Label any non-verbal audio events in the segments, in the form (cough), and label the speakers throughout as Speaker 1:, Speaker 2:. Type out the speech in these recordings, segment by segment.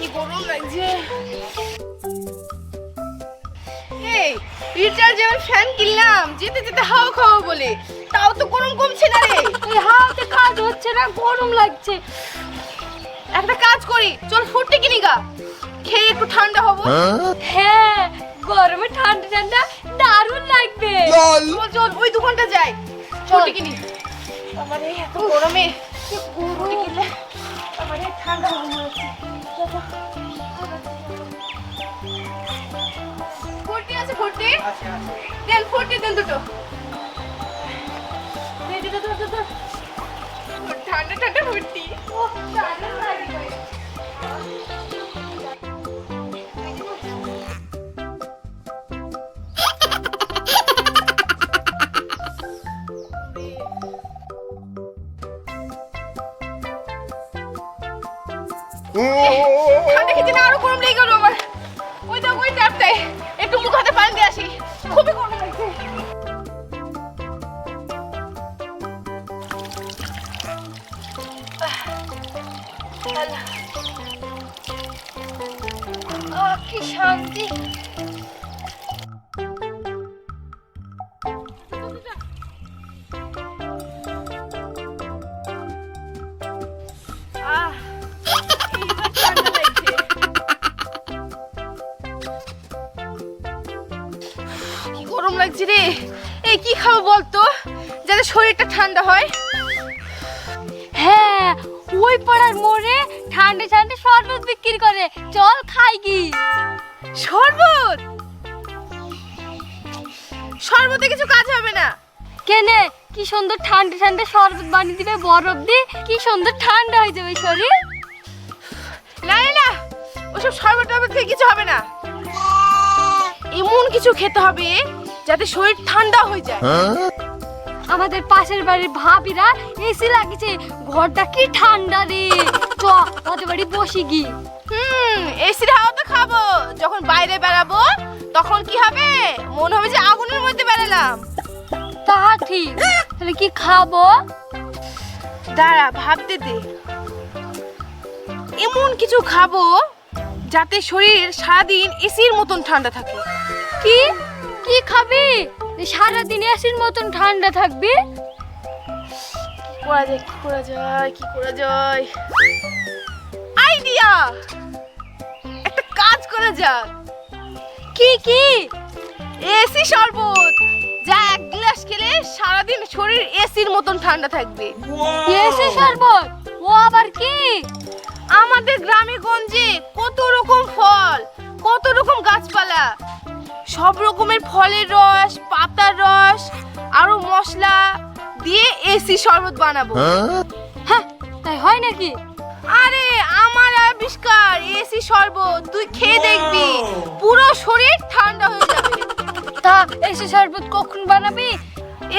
Speaker 1: কি গরম লাগছে? এই রিচার্জেবল ফ্যান কিনলাম। যেতে যেতে হাওয়া খাওয়া বলে। তাও তো গরম কমছে না রে।
Speaker 2: এই হাওয়াতে কাজ হচ্ছে না গরম লাগছে।
Speaker 1: একটা কাজ করি চল ফুটতে কিনি গা। খেয়ে একটু ঠান্ডা হব।
Speaker 2: হ্যাঁ? গরমে ঠান্ডা ঠান্ডা দারুণ লাগবে।
Speaker 1: চল। চল ওই দোকানটা যাই। ফুটে কিনি। আমার এই এত গরমে ফুটে কিনলে আমার ঠান্ডা হবে ফুটি আছে ফোরটি দেন ফোরটি দেন দুটো। ঠান্ডা ঠান্ডা লাগবে ঠান্ডা ট্যাপটাই একটু মুখ হাতে পানি দিয়ে আসি। খুবই গরম লাগছে।
Speaker 2: কি শান্তি।
Speaker 1: গরম লাগছে রে। এই কি খাব বলতো? যাতে শরীরটা ঠান্ডা হয়।
Speaker 2: হ্যাঁ ওই পাড়ার মোড়ে ঠান্ডা ঠান্ডা শরবত বিক্রি করে। চল খাই কি।
Speaker 1: শরবত? শরবতে কিছু কাজ হবে না।
Speaker 2: কেনে? কি সুন্দর ঠান্ডা ঠান্ডা শরবত বানিয়ে দিবে বরফ দিয়ে কি সুন্দর ঠান্ডা হয়ে যাবে শরীর।
Speaker 1: না না ওসব শরবত টরবত কিছু হবে না। এমন কিছু খেতে হবে যাতে শরীর ঠান্ডা হয়ে যায়।
Speaker 2: আমাদের পাশের বাড়ির ভাবিরা এসি লাগিয়েছে। ঘরটা কি ঠান্ডা রে। চ ওদের বাড়ি বসি গি
Speaker 1: হুম এসির হাওয়া তো খাব। যখন বাইরে বেরাবো তখন কি হবে? মনে হবে যে আগুনের মধ্যে বেরালাম
Speaker 2: তা ঠিক। তাহলে কি খাব?
Speaker 1: দাঁড়া ভাবতে দে। এমন কিছু খাব যাতে শরীর সারাদিন এসির মতন ঠান্ডা থাকে।
Speaker 2: কি? কি খাবি? সারাদিন এসির মতন ঠান্ডা থাকবি?
Speaker 1: কি করা যায় কি করা যায় কি করা যায়? আইডিয়া! একটা কাজ করা যাক।
Speaker 2: কি কি?
Speaker 1: এসি শরবত। যা এক গ্লাস খেলে সারাদিন শরীর এসির মতন ঠান্ডা থাকবে।
Speaker 2: এসি শরবত? ও আবার কি?
Speaker 1: আমাদের গ্রামে গঞ্জে কত রকম ফল কত রকম গাছপালা। সব রকমের ফলের রস পাতার রস আরও মশলা দিয়ে এসি শরবত বানাবো।
Speaker 2: হ্যাঁ? তাই হয় নাকি?
Speaker 1: আরে আমার আবিষ্কার এসি শরবত তুই খেয়ে দেখবি। পুরো শরীর ঠান্ডা হয়ে যাবে।
Speaker 2: তা এসি শরবত কখন বানাবি?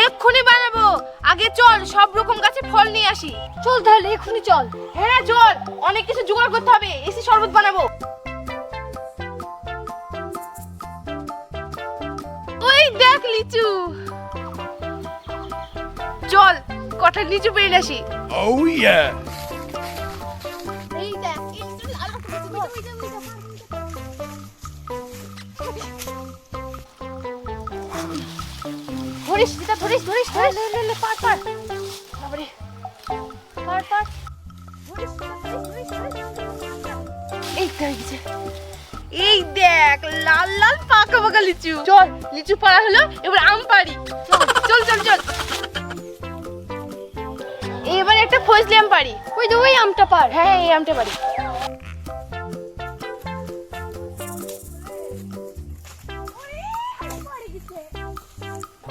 Speaker 1: এক্ষুনি বানাবো। আগে চল সব রকম গাছে ফল নিয়ে আসি।
Speaker 2: চল তাহলে এক্ষুনি চল।
Speaker 1: হ্যাঁ চল। অনেক কিছু জোগাড় করতে হবে। এসি শরবত বানাবো। দেখ লিচু চল কটা লিচু পেয়ে আসি।
Speaker 3: Oh
Speaker 1: লিচু লাল ধরিস ধরিস ধরিস ধরিস। লে লে পার পার। বাবারে। পার পার। ধরিস ধরিস ধরিস এই তো গেছে এই দেখ, লাল লাল পাকা পাকা লিচু। চল, লিচু পাড়া হলো, এবার আম পারি চল চল চল এবার একটা ফজলি আম পারি
Speaker 2: ওই যে ওই আমটা পার
Speaker 1: হ্যাঁ এই আমটা পারি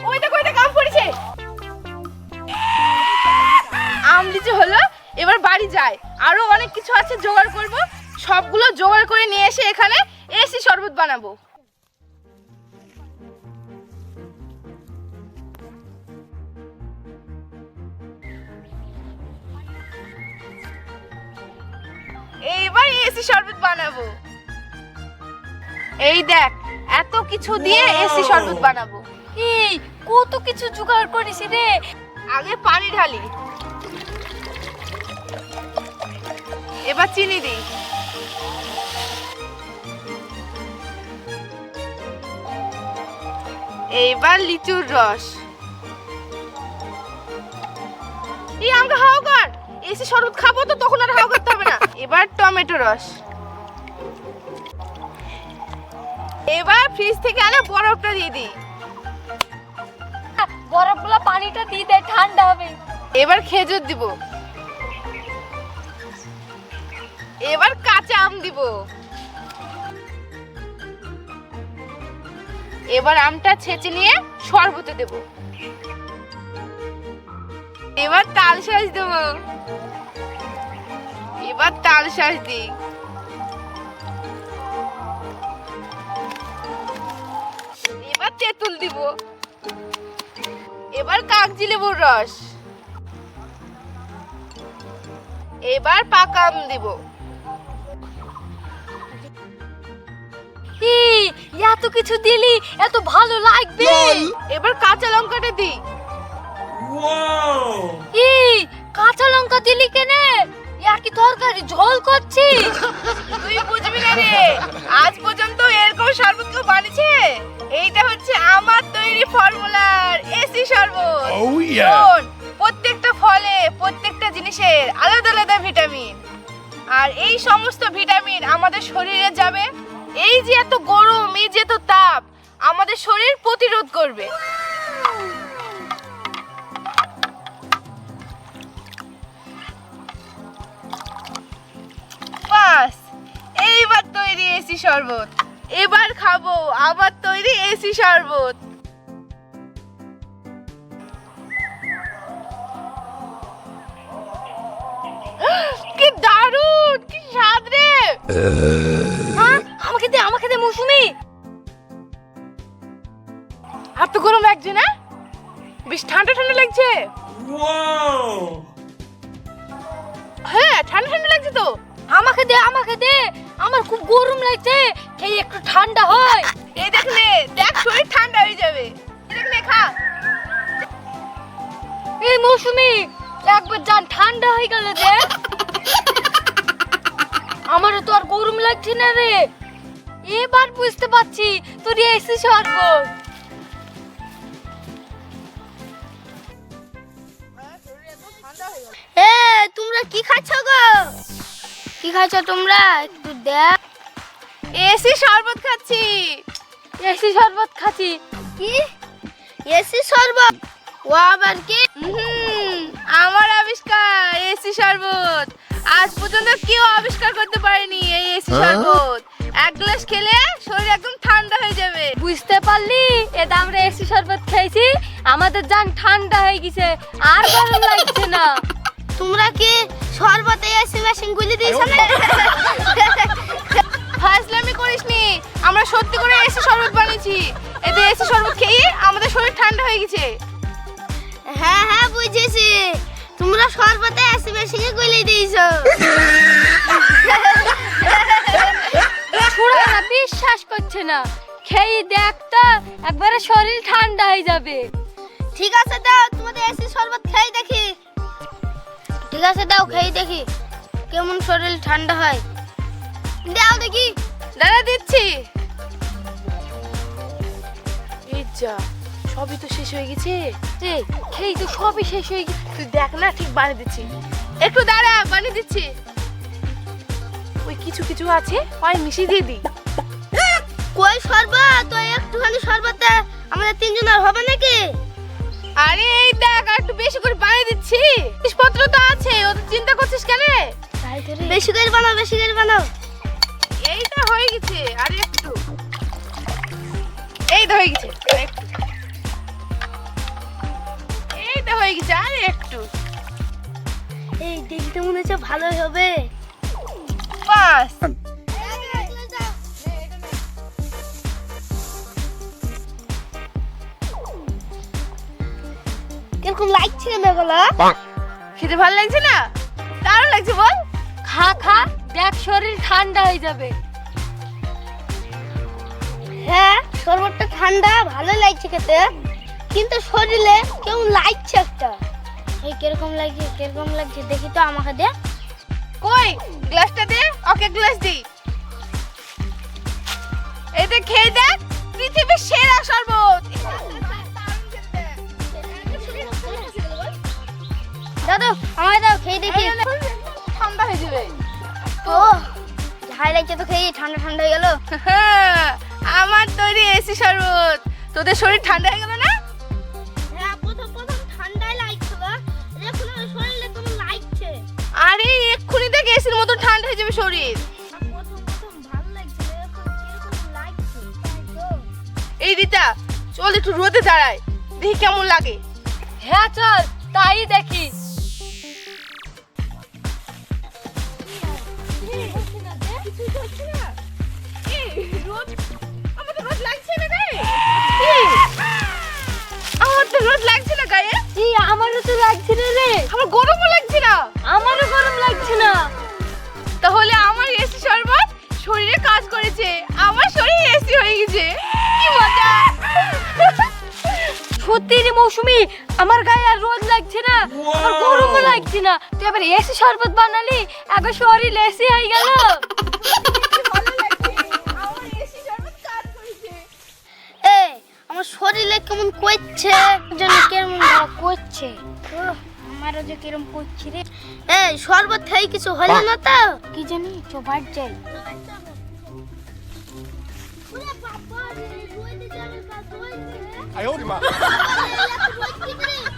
Speaker 1: ওই দেখো পড়েছে। আম লিচু হলো, এবার বাড়ি যায়। আরও অনেক কিছু আছে, জোগাড় করব। সবগুলো জোগাড় করে নিয়ে এসে এখানে এসি শরবত বানাবো। এইবার এসি শরবত বানাবো। এই দেখ এত কিছু দিয়ে এসি শরবত বানাবো।
Speaker 2: এই কত কিছু জোগাড় করিস রে।
Speaker 1: আগে পানি ঢালি। এবার চিনি দিই। এইবার লিচুর রস। এই আমাকে হাওয়া কর এসে শরবত খাব তো তখন আর হাওয়া করতে হবে না। এবার টমেটো রস। এবার ফ্রিজ থেকে আনা বরফটা দিয়ে দিই।
Speaker 2: বরফগুলো পানিটা দিয়ে দে ঠান্ডা হবে।
Speaker 1: এবার খেজুর দিব। এবার কাঁচা আম দিব। এবার আমটা ছেঁচে নিয়ে শরবতে দেব। এবার তাল শাঁস দেব। এবার তাল শাঁস দিই। এবার তেঁতুল দিব। এবার কাগজি লেবুর রস। এবার পাকা আম দিব।
Speaker 2: এত কিছু দিলি এত ভালো লাগবে।
Speaker 1: এবার কাঁচা লঙ্কাটা
Speaker 3: দি!
Speaker 2: এই কাঁচা লঙ্কা দিলি কেনে? কি তরকারি? ঝোল করছিস?
Speaker 1: তুই বুঝবি না রে। আজ পর্যন্ত এরকম শরবত কেউ বানিয়েছে? এইটা হচ্ছে আমার তৈরি ফর্মুলার এসি শরবত।
Speaker 3: Oh!
Speaker 1: প্রত্যেকটা ফলে প্রত্যেকটা জিনিসের আলাদা আলাদা ভিটামিন। আর এই সমস্ত ভিটামিন আমাদের শরীরে যাবে এই যে এত গরম, এই যে এত তাপ, আমাদের শরীর প্রতিরোধ করবে। বাস, এইবার তৈরি এসি শরবত। এবার খাব আমার তৈরি এসি শরবত। কি দারুণ, কি স্বাদ রে! লাগছে না? বেশ ঠান্ডা ঠান্ডা লাগছে। হ্যাঁ ঠান্ডা ঠান্ডা লাগছে তো।
Speaker 2: আমাকে দে আমাকে দে। আমার খুব গরম লাগছে। খেয়ে একটু ঠান্ডা হয়।
Speaker 1: এই দেখ নে, দেখ শরীর ঠান্ডা হয়ে যাবে। দেখ নে, খা।
Speaker 2: এই মৌসুমি, একবার যান ঠান্ডা হয়ে গেল দেখ আমারও তো আর গরম লাগছে না রে। এবার বুঝতে পারছি, তোর এসি শরবত
Speaker 4: এ তোমরা কি খাচ্ছ গো? কি খাচ্ছ তোমরা? একটু দেখ।
Speaker 1: এসি শরবত খাচ্ছি।
Speaker 2: এসি শরবত খাচ্ছি।
Speaker 4: কি? এসি শরবত? ও আবার কি?
Speaker 1: হুম আমার আবিষ্কার এসি শরবত। আজ পর্যন্ত কেউ আবিষ্কার করতে পারেনি এই এসি শরবত। এক গ্লাস খেলে শরীর একদম ঠান্ডা হয়ে যাবে।
Speaker 2: বুঝতে পারলি? এটা আমরা এসি শরবত খেয়েছি আমাদের জান ঠান্ডা হয়ে গেছে আর গরম লাগছে না।
Speaker 4: তোমরা কি শরবতে এসি মেশিন গুলি দিয়েছ না
Speaker 1: ফাজলামি করিসনি আমরা সত্যি করে এসি শরবত বানিয়েছি। এতে এসি শরবত খেয়ে আমাদের শরীর ঠান্ডা হয়ে গেছে।
Speaker 4: হ্যাঁ হ্যাঁ বুঝেছি। তোমরা শরবতে এসি মেশিন গুলি দিয়েছ। (laughs)
Speaker 2: করছে না। খেয়ে দেখ তো একবারে শরীর ঠান্ডা হয়ে যাবে।
Speaker 4: ঠিক আছে দাও তোমাদের এসি শরবত খেয়ে দেখি। ঠিক আছে দাও খেয়ে দেখি কেমন শরীর ঠান্ডা হয়। দাও দেখি।
Speaker 1: দাদা দিচ্ছি। এই যা সবই তো শেষ হয়ে গেছে।
Speaker 2: রে খেয়ে তো সবই শেষ হয়ে গেছে।
Speaker 1: তুই দেখ না ঠিক বানিয়ে দিচ্ছি। একটু দাঁড়া বানিয়ে দিচ্ছি। ওই কিছু কিছু আছে হয় মিশিয়ে দিয়ে দিই।
Speaker 4: কই শরবত ওই একটুখানি শরবতে আমাদের তিনজনের হবে নাকি?
Speaker 1: আরে এই দেখ আর একটু বেশি করে বানিয়ে দিচ্ছি। জিনিসপত্র তো আছে ও তো চিন্তা করছিস কেন
Speaker 4: বেশি করে বানাও বেশি করে বানাও।
Speaker 1: এইটা হয়ে গেছে আর একটু। এই তো হয়ে গেছে একটু। এইটা হয়ে গেছে আর একটু।
Speaker 4: এই দেখতে মনে হচ্ছে ভালোই হবে।
Speaker 1: বাস।
Speaker 4: কীরকম লাগছে কেন এগুলো
Speaker 1: খেতে ভালো লাগছে না? দারুণ লাগছে বল।
Speaker 2: খা খা দেখ শরীর ঠান্ডা হয়ে যাবে।
Speaker 4: হ্যাঁ শরবতটা ঠান্ডা ভালো লাগছে খেতে। কিন্তু শরীরে কেমন লাগছে একটা। এই কীরকম লাগছে কীরকম লাগছে দেখি তো আমাকে দে।
Speaker 1: কই? গ্লাসটা দে ওকে গ্লাস দি এটা খেয়ে দেখ পৃথিবীর সেরা শরবত।
Speaker 4: দাদু আমায় দাও খেয়ে দেখি।
Speaker 1: ঠান্ডা হয়ে যাবে।
Speaker 4: ও ঝাল লাগছে তো খেয়ে ঠান্ডা ঠান্ডা হয়ে গেল।
Speaker 1: আমার তৈরি এসি শরবত। তোদের শরীর ঠান্ডা হয়ে গেল না?
Speaker 4: হ্যাঁ
Speaker 1: আরে এক্ষুনি থেকে এসির মতো ঠান্ডা হয়ে যাবে শরীর।
Speaker 4: তো।
Speaker 1: এই রিতা চল একটু রোদে দাঁড়ায় দেখি কেমন লাগে।
Speaker 2: হ্যাঁ চল তাই দেখি।
Speaker 1: রোদ লাগছে না গায়ে?
Speaker 2: এই আমারও তো লাগছে না রে।
Speaker 1: আমার গরমও লাগছে না।
Speaker 2: আমারও গরম লাগছে না।
Speaker 1: তাহলে আমার এসি শরবত শরীরে কাজ করেছে। আমার শরীর এসি হয়ে গেছে। কি মজা।
Speaker 2: সত্যি রে মৌসুমি আমার গায়ে আর রোদ লাগছে না।
Speaker 3: Wow!
Speaker 2: গরমও লাগছে না। তুই এবার এসি শরবত বানালি? একবার শরীর এসি হয়ে গেল।
Speaker 1: আমার
Speaker 4: শরীরে কেমন করছে? যেন কেমন করছে। আমারও যে কিরম করছে রে। এই শরবত খাই কিছু হলো না তো? কি জানি চোবার যাই
Speaker 3: 哎呦 (laughs)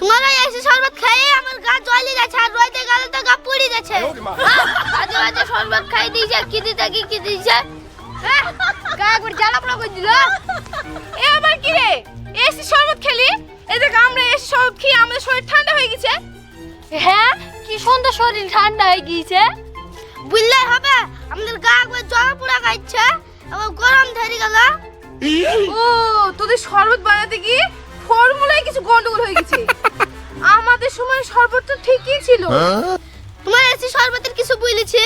Speaker 4: তোমরা এসে শরবত খেয়ে আমার গা জ্বলে যাচ্ছে আর রইতে গেলে তো গা পুড়ে যাচ্ছে আজ আজ শরবত খাই দিছে কি দিতে কি কি দিয়েছে?
Speaker 2: গা একবার জ্বালা পোড়া করে দিল।
Speaker 1: এ আবার কি রে? এসে শরবত খেলি? এ যে আমরা এসে শরবত খেয়ে আমাদের শরীর ঠান্ডা হয়ে গেছে।
Speaker 2: হ্যাঁ? কি সুন্দর শরীর ঠান্ডা হয়ে গিয়েছে।
Speaker 4: বুঝলে হবে আমাদের গা একবার জ্বালা পোড়া খাইছে। আবার গরম ধরে গেল।
Speaker 1: ও তোদের শরবত বানাতে গিয়ে ফর্মুলায় কিছু গন্ডগোল হয়ে গেছে। আমাদের সময় শরবত তো ঠিকই ছিল।
Speaker 4: তোমার এসে শরবতের কিছু বলেছে?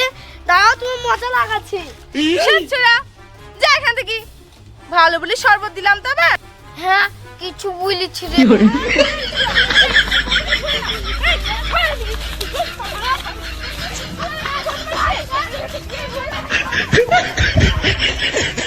Speaker 4: তাও তুমি মজা লাগাচ্ছে।
Speaker 1: ছেড়া যা এখান থেকে। ভালো বলে শরবত দিলাম তবে
Speaker 4: হ্যাঁ কিছু বলেছি রে। (laughs)